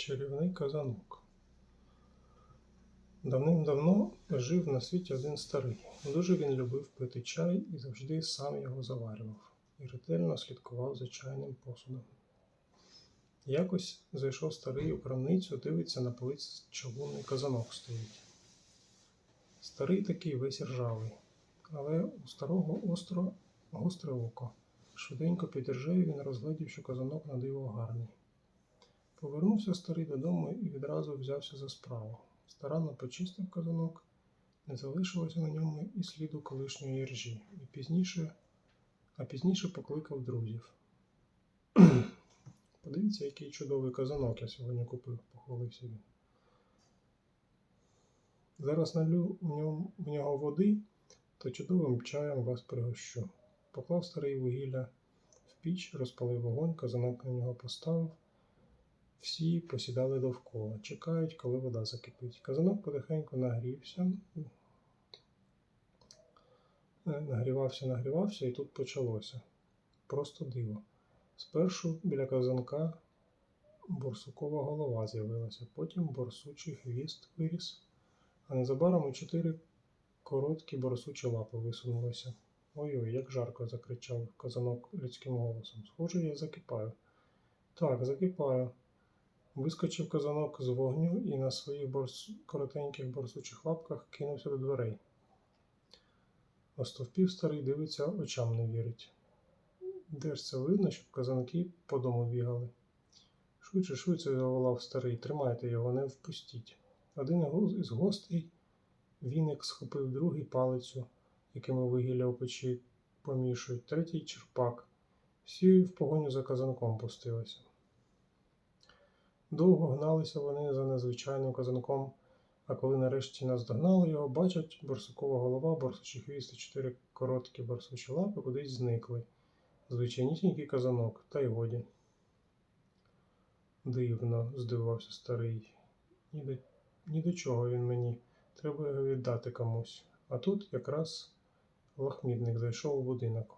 Чарівний казанок. Давним-давно жив на світі один старий. Дуже він любив пити чай і завжди сам його заварював, і ретельно слідкував за чайним посудом. Якось зайшов старий у крамницю, дивиться на полиці чавунний казанок стоїть. Старий такий весь ржавий, але у старого остро гостре око. Швиденько підіржав він розглядів, що казанок на диво гарний. Повернувся старий додому і відразу взявся за справу. Старанно почистив казанок, не залишилося на ньому і сліду колишньої ржі, і пізніше, а пізніше покликав друзів. Подивіться, який чудовий казанок я сьогодні купив, похвалився він. Зараз налю в, ньому, в нього води, то чудовим чаєм вас пригощу. Поклав старий вугілля в піч, розпалив вогонь, казанок на нього поставив. Всі посідали довкола, чекають, коли вода закипить. Казанок потихеньку нагрівся, Е, нагрівався, нагрівався, і тут почалося. Просто диво. Спершу біля казанка борсукова голова з'явилася, потім борсучий хвіст виріс, а незабаром і чотири короткі борсучі лапи висунулися. Ой-ой, як жарко закричав казанок людським голосом. Схоже, я закипаю. Так, закипаю. Вискочив казанок з вогню і на своїх борс... коротеньких борсучих лапках кинувся до дверей. Остовпів старий дивиться, очам не вірить. Де ж це видно, щоб казанки по дому бігали? Швидше, швидше заволав старий, тримайте його, не впустіть. Один із гостей віник схопив другий палицю, якими вугілля у печі помішують, третій черпак. Всі в погоню за казанком пустилися. Довго гналися вони за незвичайним казанком, а коли нарешті наздогнали його, бачать, борсукова голова, борсучий хвіст і чотири короткі борсучі лапи кудись зникли. Звичайнісінький казанок, та й годі. Дивно, здивувався старий. Ні до, ні до чого він мені. Треба його віддати комусь. А тут якраз лахмідник зайшов у будинок.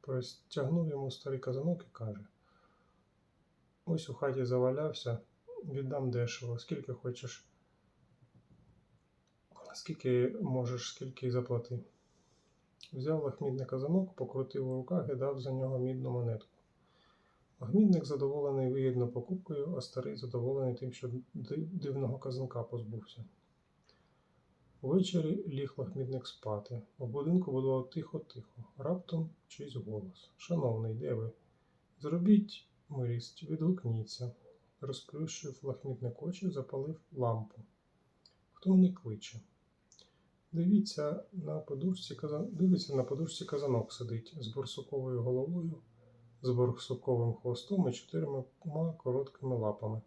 Простягнув йому старий казанок і каже: Ось у хаті завалявся, віддам дешево, скільки хочеш. Скільки можеш, скільки заплати. Взяв лахмідний казанок, покрутив у руках і дав за нього мідну монетку. Лахмідник задоволений вигідно покупкою, а старий задоволений тим, що дивного казанка позбувся. Увечері ліг лахмідник спати. У будинку було тихо-тихо, раптом чийсь голос. Шановний, де ви? Зробіть милість, відгукніться. Розплющив лахмітник очі, запалив лампу. Хто мене кличе? Дивіться на подушці, казан... Дивіться, на подушці казанок сидить з борсуковою головою, з борсуковим хвостом і чотирма короткими лапами.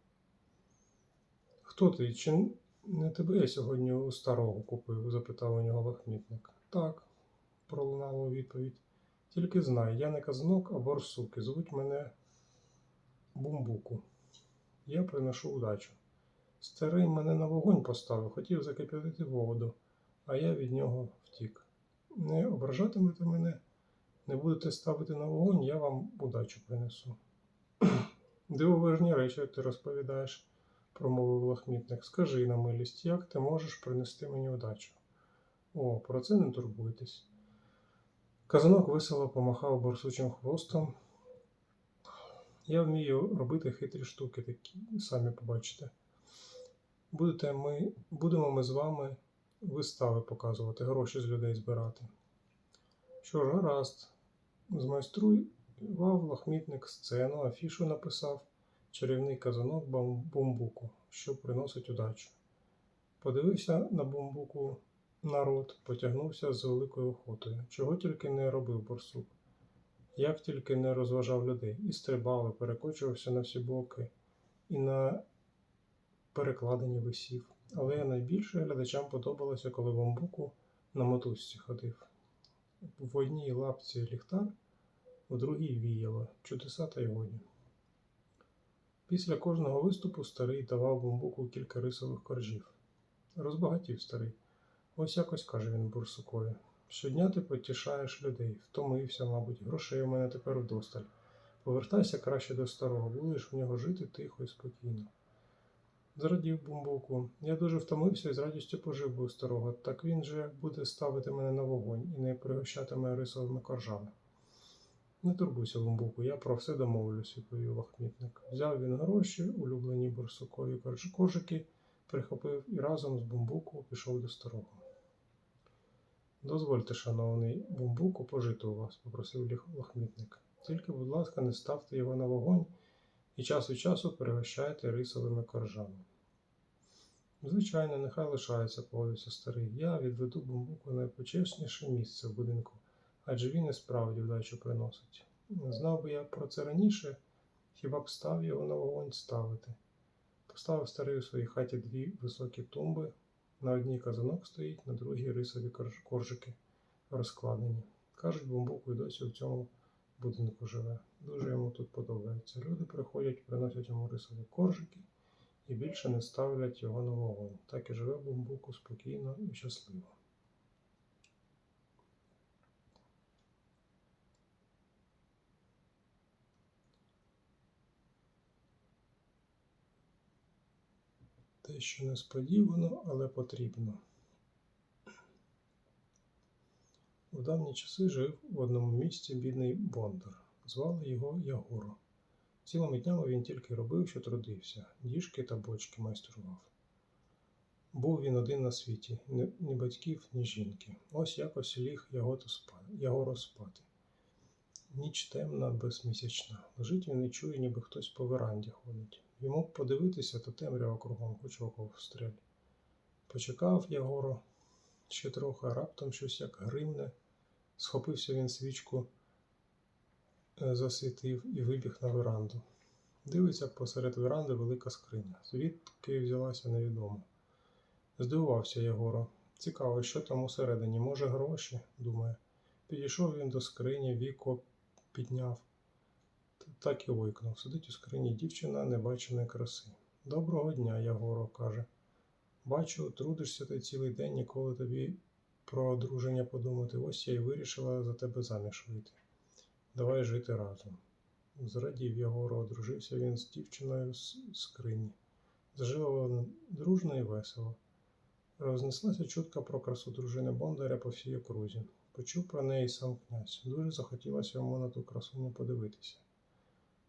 Хто ти? Чи не тебе я сьогодні у старого купив? запитав у нього лахмітник. Так, пролунала відповідь. Тільки знай, я не казанок, а борсук, і звуть мене Бумбуку. Я приношу удачу. Старий мене на вогонь поставив, хотів закип'ятити воду, а я від нього втік. Не ображатимете мене, не будете ставити на вогонь, я вам удачу принесу. Дивовижні речі ти розповідаєш, промовив лахмітник. Скажи на милість, як ти можеш принести мені удачу? О, про це не турбуйтесь. Казанок весело помахав борсучим хвостом. Я вмію робити хитрі штуки, такі самі побачите. Будете ми, будемо ми з вами вистави показувати, гроші з людей збирати. Що ж, гаразд, змайструював лахмітник сцену, афішу написав чарівний казанок бумбуку, що приносить удачу. Подивився на бумбуку народ, потягнувся з великою охотою, чого тільки не робив борсук. Як тільки не розважав людей, і стрибав, і перекочувався на всі боки, і на перекладині висів. Але найбільше глядачам подобалося, коли бамбуку на мотузці ходив. В одній лапці ліхтар, у другій віяло, чудеса та й годі. Після кожного виступу старий давав бамбуку кілька рисових коржів. Розбагатів старий. Ось якось каже він бурсукові. Щодня ти потішаєш людей, втомився, мабуть, грошей у мене тепер вдосталь. Повертайся краще до старого, будеш в нього жити тихо і спокійно. Зрадів бумбуку. Я дуже втомився і з радістю пожив би у старого. Так він же буде ставити мене на вогонь і не пригощатиме рисовими коржами. Не турбуйся, бумбуку, я про все домовлюсь, відповів лахмітник. Взяв він гроші, улюблені борсукові корж- коржики, прихопив і разом з бумбуку пішов до старого. Дозвольте, шановний бумбуку, пожити у вас, попросив лахмітник. Тільки, будь ласка, не ставте його на вогонь і час від часу перегощайте рисовими коржами. Звичайно, нехай лишається, погодився старий. Я відведу бумбуку на найпочесніше місце в будинку, адже він і справді вдачу приносить. Знав би я про це раніше, хіба б став його на вогонь ставити. Поставив старий у своїй хаті дві високі тумби. На одній казанок стоїть, на другій рисові коржики розкладені. Кажуть, бумбуку і досі в цьому будинку живе. Дуже йому тут подобається. Люди приходять, приносять йому рисові коржики і більше не ставлять його на вогонь. Так і живе бомбуку спокійно і щасливо. Те, що несподівано, але потрібно. У давні часи жив в одному місці бідний бондар. Звали його Ягоро. Цілими днями він тільки робив, що трудився, діжки та бочки майстрував. Був він один на світі, ні, батьків, ні жінки. Ось якось ліг Ягоро спати. Ніч темна, безмісячна. Лежить він і чує, ніби хтось по веранді ходить. Йому б подивитися, то темрява кругом, хоч око встрель. Почекав Ягоро ще трохи, а раптом щось як гримне. Схопився він свічку, е, засвітив і вибіг на веранду. Дивиться посеред веранди велика скриня. Звідки взялася невідомо. Здивувався Єгоро. Цікаво, що там усередині. Може, гроші, думає. Підійшов він до скрині, віко підняв. Так і ойкнув. Сидить у скрині дівчина небаченої краси. Доброго дня, Ягоро, каже. Бачу, трудишся ти цілий день, ніколи тобі про одруження подумати. Ось я й вирішила за тебе заміж вийти. Давай жити разом. Зрадів Ягоро, одружився він з дівчиною з скрині. Зажили вони дружно і весело. Рознеслася чутка про красу дружини Бондаря по всій окрузі. Почув про неї сам князь. Дуже захотілося йому на ту красуню подивитися.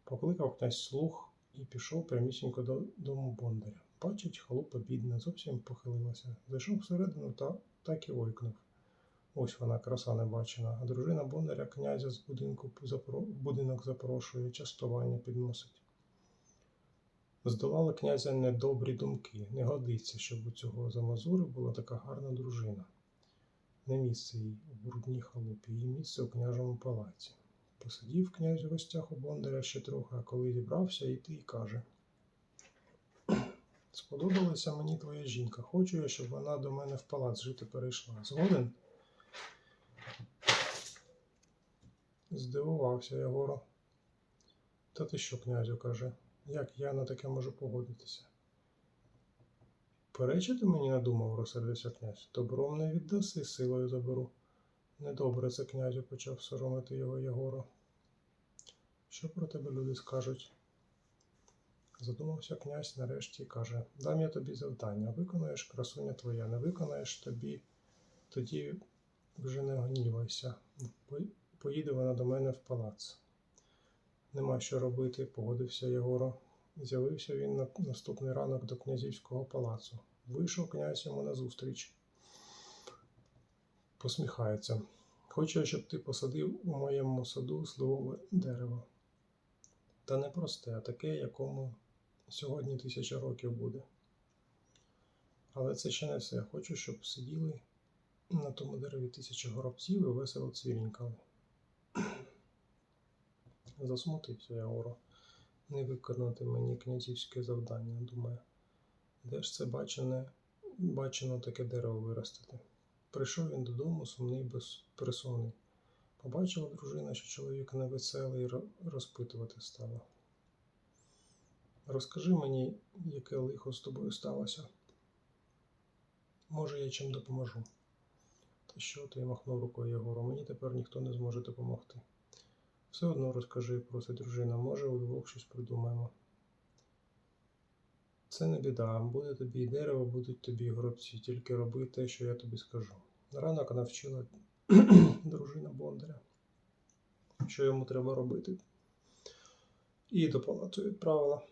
Покликав князь слух і пішов прямісінько до дому Бондаря. Бачить, халупа бідна, зовсім похилилася. Зайшов всередину та так і ойкнув. Ось вона, краса небачена, а дружина Бондаря князя з будинку запро... будинок запрошує, частування підносить. Здолали князя недобрі думки. Не годиться, щоб у цього замазури була така гарна дружина. Не місце їй у брудній халупі, її місце у княжому палаці. Посидів князь у гостях у Бондаря ще трохи, а коли зібрався і каже: Сподобалася мені твоя жінка. Хочу я, щоб вона до мене в палац жити перейшла. Згоден? Здивувався Ягоро. Та ти що, князю, каже, як я на таке можу погодитися? Перечити мені надумав, розсердився князь. Добром не віддаси, силою заберу. Недобре це князю почав соромити його Ягоро. Що про тебе люди скажуть? Задумався князь нарешті і каже: Дам я тобі завдання, виконаєш красуня твоя, не виконаєш тобі, тоді вже не гнівайся. Поїде вона до мене в палац. Нема що робити, погодився Єгоро. З'явився він на наступний ранок до князівського палацу. Вийшов князь йому назустріч. Посміхається. Хочу, щоб ти посадив у моєму саду сливове дерево. Та не просте, а таке, якому сьогодні тисяча років буде. Але це ще не все. Хочу, щоб сиділи на тому дереві тисячі горобців і весело цвірінькали. Засмутився Яоро. Не виконати мені князівське завдання, думає. Де ж це бачене, бачено таке дерево виростити? Прийшов він додому, сумний безприсонний. Побачила дружина, що чоловік невеселий, розпитувати стала. Розкажи мені, яке лихо з тобою сталося. Може, я чим допоможу. Та що ти махнув рукою Єгору, мені тепер ніхто не зможе допомогти. Все одно розкажи, просить дружина, може, удвох щось придумаємо. Це не біда, буде тобі і дерево, будуть тобі і горобці, тільки роби те, що я тобі скажу. Ранок навчила дружина Бондаря, що йому треба робити. І до палацу відправила.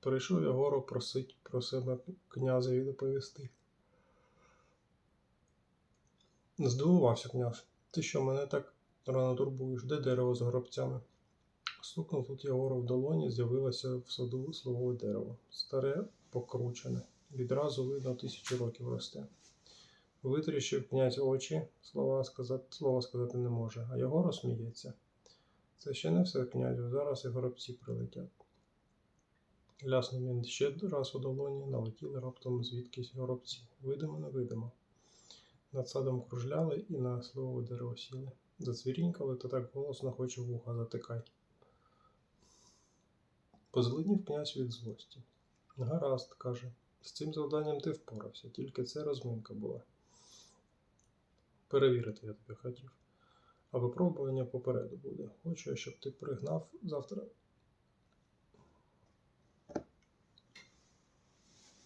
Прийшов Ягору просить про себе князеві доповісти. Здивувався князь. Ти що мене так рано турбуєш? Де дерево з горобцями? Стукнув тут Ягору в долоні, з'явилося в саду словове дерево. Старе, покручене. Відразу видно тисячу років росте. Витріщив князь очі, слова сказати, слова сказати не може, а Ягоро сміється. Це ще не все, князю, зараз і горобці прилетять. Ляснув він ще раз у долоні, налетіли раптом звідкись горобці. Видимо, невидимо. Над садом кружляли і на сливове дерево сіли. Зацвірінькали, та так голосно хоче вуха затикай. Позеленів князь від злості. Гаразд, каже, з цим завданням ти впорався, тільки це розминка була. Перевірити я тобі хотів. А випробування попереду буде. Хочу, щоб ти пригнав завтра.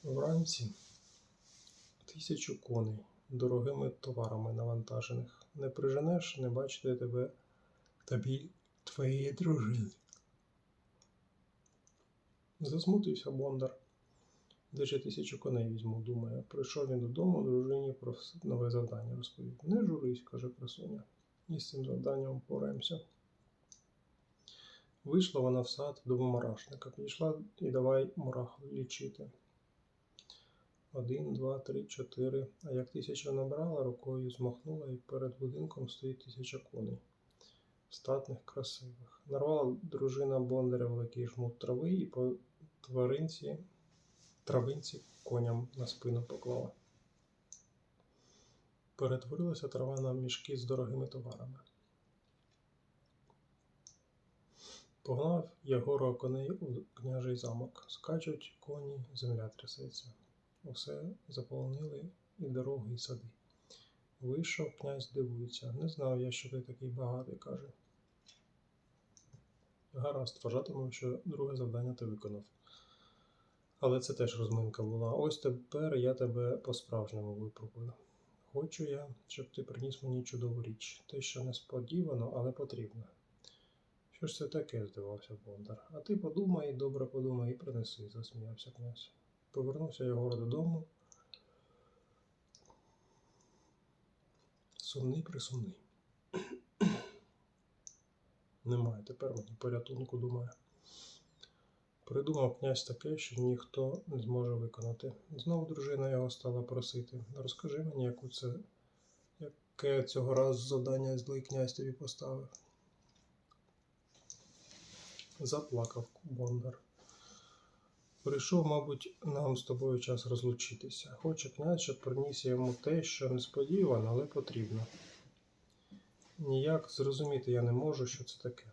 Вранці тисячу коней дорогими товарами навантажених. Не приженеш, не бачити тебе тобі твоєї дружини. Засмутився Бондар. Я тисячу коней візьму, думає. Прийшов він додому, дружині про нове завдання розповів. Не журись, каже красуня. І з цим завданням впораємося. Вийшла вона в сад до мурашника. Підійшла і давай мурах лічити. Один, два, три, чотири. А як тисяча набрала, рукою змахнула і перед будинком стоїть тисяча коней. Статних, красивих. Нарвала дружина Бондаря великий жмут трави і по тваринці, травинці коням на спину поклала. Перетворилася трава на мішки з дорогими товарами. Погнав Ягоро коней у княжий замок. Скачуть коні, земля трясеться. Усе заполонили і дороги, і сади. Вийшов князь дивується. Не знав я, що ти такий багатий, каже. Гаразд, вважатиму, що друге завдання ти виконав. Але це теж розминка була. Ось тепер я тебе по-справжньому випробую. Хочу я, щоб ти приніс мені чудову річ. Те, що несподівано, але потрібно. Що ж це таке, здивався Бондар. А ти подумай, добре подумай і принеси, засміявся князь. Повернувся Єгор додому. Сумний присумний. Немає тепер мені порятунку, думає. Придумав князь таке, що ніхто не зможе виконати. Знову дружина його стала просити. Розкажи мені, яку це, яке цього разу завдання злий князь тобі поставив. Заплакав Бондар. Прийшов, мабуть, нам з тобою час розлучитися. Хоче князь, щоб приніс йому те, що несподівано, але потрібно. Ніяк зрозуміти я не можу, що це таке.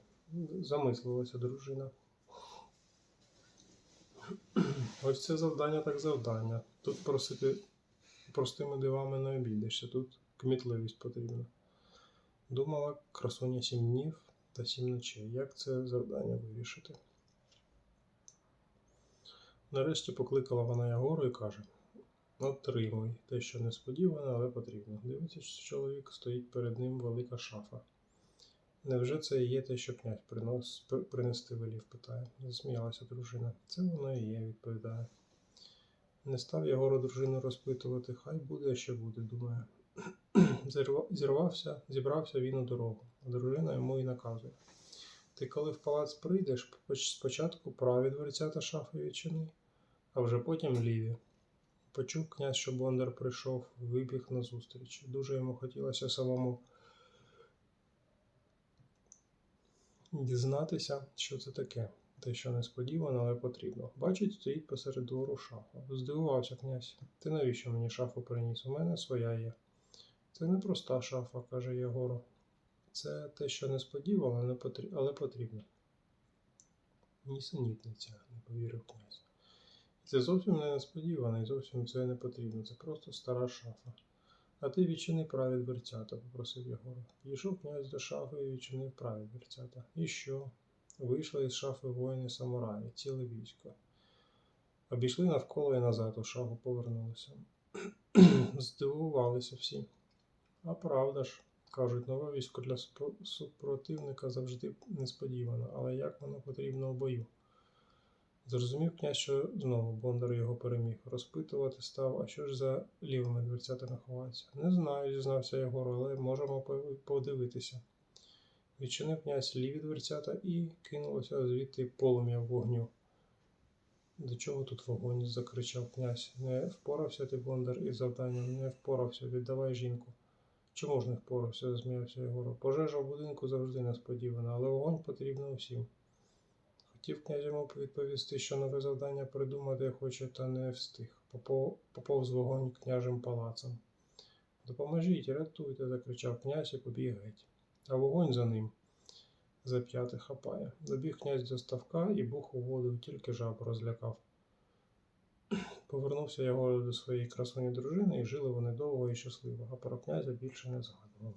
Замислилася дружина. Ось це завдання так завдання. Тут просити простими дивами не обійдешся, тут кмітливість потрібна. Думала красуня сім днів та сім ночей. Як це завдання вирішити? Нарешті покликала вона Ягору і каже: Отримуй те, що несподіване, але потрібно. Дивиться, що чоловік стоїть перед ним велика шафа. Невже це і є те, що князь принос, принести велів? питає. Засміялася дружина. Це воно і є, відповідає. Не став Ягору дружину розпитувати, хай буде, що буде, думає. Зірвався, зібрався він у дорогу, а дружина йому і наказує. Ти коли в палац прийдеш, спочатку праві дверцята шафи відчини, а вже потім ліві. Почув князь, що Бондар прийшов, вибіг назустріч. Дуже йому хотілося самому дізнатися, що це таке. Те, що несподівано, але потрібно. Бачить, стоїть посеред двору шафа. Здивувався князь. Ти навіщо мені шафу приніс? У мене своя є. Це не проста шафа, каже Єгоро. Це те, що несподівано, але потрібно. Нісенітниця, не повірив князь. Це зовсім не несподівано і зовсім це не потрібно. Це просто стара шафа. А ти відчини праві дверцята, попросив Єгор. Підійшов князь до шафи і відчинив праві дверцята. І що? Вийшли із шафи воїни самураї, ціле військо. Обійшли навколо і назад у шагу повернулися. Здивувалися всі. А правда ж, кажуть, нове військо для супротивника завжди несподівано, але як воно потрібно у бою? Зрозумів князь, що знову Бондар його переміг. Розпитувати став, а що ж за лівими дверцятами ховається? Не знаю, зізнався Єгор, але можемо подивитися. Відчинив князь ліві дверцята і кинулося звідти полум'я вогню. До чого тут вогонь? закричав князь. Не впорався ти, Бондар, із завданням, не впорався, віддавай жінку. Чому ж не впорався? засміявся Єгор. Пожежа в будинку завжди несподівана, але вогонь потрібно усім. Хотів йому відповісти, що нове завдання придумати хоче, та не встиг. Поповз вогонь княжим палацом. Допоможіть, рятуйте, закричав князь і побіг геть. А вогонь за ним за п'яти хапає. Добіг князь до ставка і бух у воду, тільки жабу розлякав. Повернувся його до своєї красуні дружини, і жили вони довго і щасливо, а про князя більше не згадували.